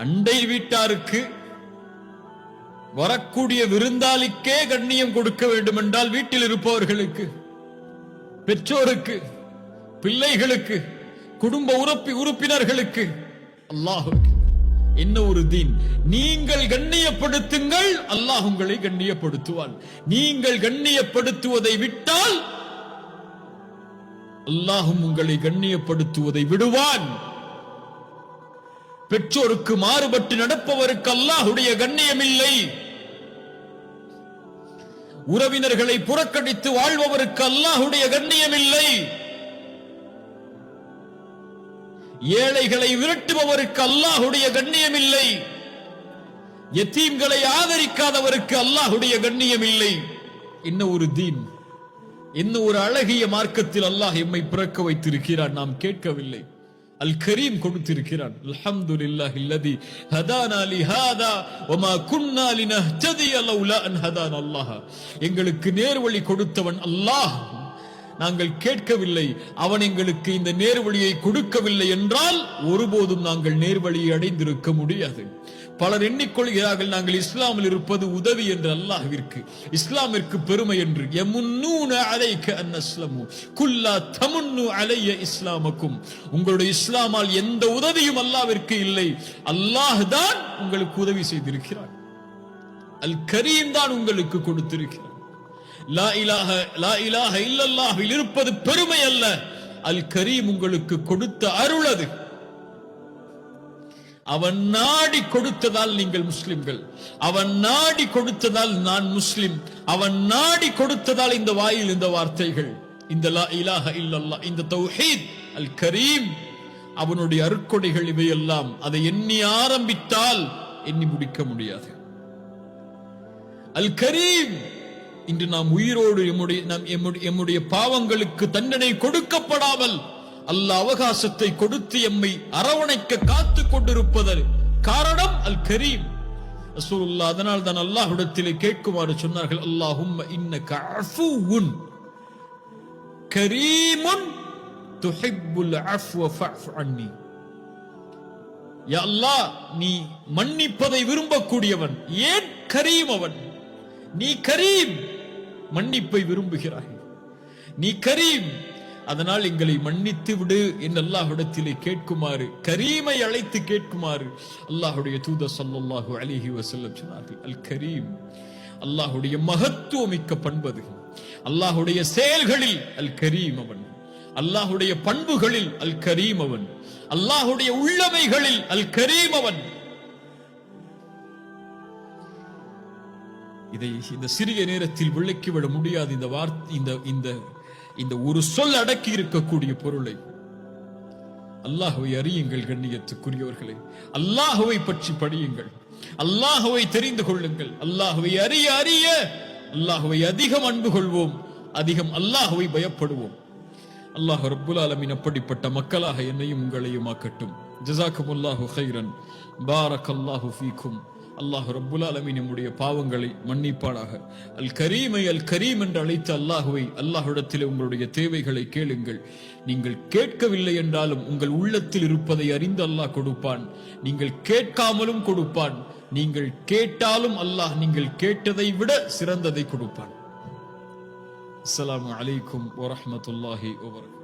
அண்டை வீட்டாருக்கு வரக்கூடிய விருந்தாளிக்கே கண்ணியம் கொடுக்க வேண்டும் என்றால் வீட்டில் இருப்பவர்களுக்கு பெற்றோருக்கு பிள்ளைகளுக்கு குடும்ப உறுப்பி உறுப்பினர்களுக்கு அல்லாஹுக்கு. என்ன ஒரு தீன்? நீங்கள் கண்ணியப்படுத்துங்கள் அல்லாஹ் உங்களை கண்ணியப்படுத்துவான். நீங்கள் கண்ணியப்படுத்துவதை விட்டால் அல்லாஹும் உங்களை கண்ணியப்படுத்துவதை விடுவான். பெற்றோருக்கு மாறுபட்டு நடப்பவருக்கு அல்லாஹுடைய கண்ணியம் இல்லை உறவினர்களை புறக்கணித்து வாழ்பவருக்கு அல்லாஹுடைய கண்ணியம் இல்லை ஏழைகளை விரட்டுபவருக்கு அல்லாஹுடைய கண்ணியம் இல்லை எத்தீம்களை ஆதரிக்காதவருக்கு அல்லாஹுடைய கண்ணியம் இல்லை என்ன ஒரு தீன்? என்ன ஒரு அழகிய மார்க்கத்தில் அல்லாஹ் எம்மை பிறக்க வைத்திருக்கிறார் நாம் கேட்கவில்லை. அல் கரீம் கொடுத்திருக்கிறான். அல்ஹம்துலில்லாஹி அல்லதி ஹதானா லிஹாதா வமா குன்னா லினஹ்ததிய லௌலா அன் ஹதானா அல்லாஹ். எங்களுக்கு நேர்வழி கொடுத்தவன் அல்லாஹ். நாங்கள் கேட்கவில்லை. அவன் எங்களுக்கு இந்த நேர்வழியை கொடுக்கவில்லை என்றால் ஒருபோதும் நாங்கள் நேர்வழியை அடைந்திருக்க முடியாது. பலர் எண்ணிக்கொள்கிறார்கள் நாங்கள் இஸ்லாமில் இருப்பது உதவி என்று அல்லாஹிற்கு இஸ்லாமிற்கு பெருமை என்று. இஸ்லாமுக்கும் குல்லா தமுன்னு அலைய உங்களுடைய இஸ்லாமால் எந்த உதவியும் அல்லாவிற்கு இல்லை. அல்லாஹ் தான் உங்களுக்கு உதவி செய்திருக்கிறார் அல் கரீம் தான் உங்களுக்கு கொடுத்திருக்கிறார் லா இலாஹ லா இலாஹ இல்லல்லாஹ்வில் இருப்பது பெருமை அல்ல. அல் கரீம் உங்களுக்கு கொடுத்த அருள் அது. அவன் நாடி கொடுத்ததால் நீங்கள் முஸ்லிம்கள். அவன் நாடி கொடுத்ததால் நான் முஸ்லிம். அவன் நாடி கொடுத்ததால் இந்த வாயில் இந்த வார்த்தைகள். இந்த லா இலாக இல்லல்லா இந்த தௌஹீத் அல் கரீம் அவனுடைய அருக்கொடைகள் இவையெல்லாம். அதை எண்ணி ஆரம்பித்தால் எண்ணி முடிக்க முடியாது. அல் கரீம் இன்று நாம் உயிரோடு எம்முடைய நம் எம்முடைய எம்முடைய பாவங்களுக்கு தண்டனை கொடுக்கப்படாமல் அல்ல அவகாசத்தை கொடுத்து எம்மை அரவணைக்க காத்து கொண்டிருப்பதற்கு காரணம் அல் கரீம். ரசூலுல்லா அதனால் தான் அல்லாஹ்விடத்திலே கேட்குமாறு சொன்னார்கள் அல்லாஹும்ம இன்னக அஃபுவுன் கரீமுன் துஹிப்புல் அஃப்வ ஃபஅஃப் அன்னி. யா அல்லாஹ் நீ மன்னிப்பதை விரும்பக்கூடியவன் ஏன் கரீம் அவன்? நீ கரீம். மன்னிப்பை விரும்புகிறாய். நீ கரீம் அதனால் எங்களை மன்னித்து விடு என்று அல்லாஹ்விடத்திலே கேட்குமாறு கரீமை அழைத்து கேட்குமாறு அல்லாஹுடைய தூத ஸல்லல்லாஹு அலிஹி வசல்லம் சொன்னார்கள். அல் கரீம் அல்லாஹுடைய மகத்துவமிக்க பண்பது. அல்லாஹுடைய செயல்களில் அல் கரீம் அவன். அல்லாஹுடைய பண்புகளில் அல் கரீம் அவன். அல்லாஹுடைய உள்ளமைகளில் அல் கரீம் அவன். இதை இந்த சிறிய நேரத்தில் விளக்கிவிட முடியாது. இந்த வார்த்தை இந்த இந்த இந்த ஒரு சொல் அடக்கி இருக்கக்கூடிய பொருளை அல்லாஹுவை அறியுங்கள் கண்ணியத்துக்குரியவர்களே. அல்லாஹுவை பற்றி படியுங்கள். அல்லாஹுவை தெரிந்து கொள்ளுங்கள். அல்லாஹுவை அறிய அறிய அல்லாஹுவை அதிகம் அன்பு கொள்வோம். அதிகம் அல்லாஹுவை பயப்படுவோம். அல்லாஹ் ரப்புல் ஆலமின் அப்படிப்பட்ட மக்களாக என்னையும் உங்களையும் ஆக்கட்டும். ஜஸாக்குமுல்லாஹு ஹைரன் பாரக்கல்லாஹு ஃபீக்கும். அல்லாஹ் ரப்புல் அலமி நம்முடைய பாவங்களை மன்னிப்பாளாக அல் கரீமை அல் கரீம் என்று அழைத்த அல்லாஹுவை அல்லாஹுடத்தில் உங்களுடைய தேவைகளை கேளுங்கள். நீங்கள் கேட்கவில்லை என்றாலும் உங்கள் உள்ளத்தில் இருப்பதை அறிந்து அல்லாஹ் கொடுப்பான். நீங்கள் கேட்காமலும் கொடுப்பான். நீங்கள் கேட்டாலும் அல்லாஹ் நீங்கள் கேட்டதை விட சிறந்ததை கொடுப்பான். அஸ்லாம் வலைக்கும் வரமத்துல்லாஹி வபரகாத்துஹு